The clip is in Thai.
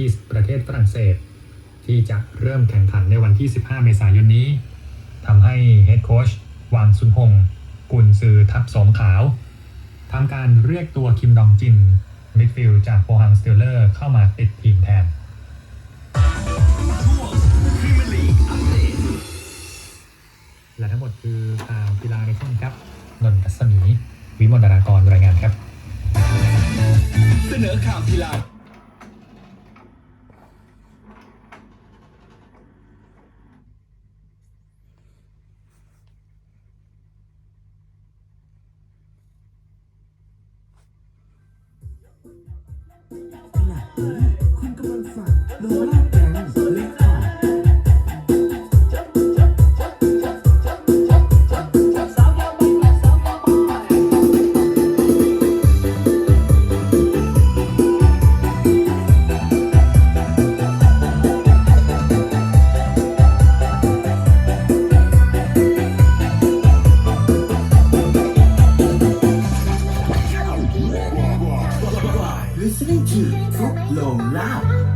ที่ประเทศฝรั่งเศส ที่จะเริ่มแข่งขันในวันที่ 15 เมษายนนี้ทำให้เฮดโค้ชวางซุนฮงกุนซือทัพสมขาวทำการเรียกตัวคิมดองจิน มิดฟิลด์จากโปฮังสเตลเลอร์เข้ามาติดทีมแทนและทั้งหมดคือข่าวกีฬาในช่วงครับนนทัศมี วิมลดารากรรายงานครับ เสนอข่าวกีฬา ขณะนี้คุณกำลังฟังโนล่า listening to Foot Long Loud.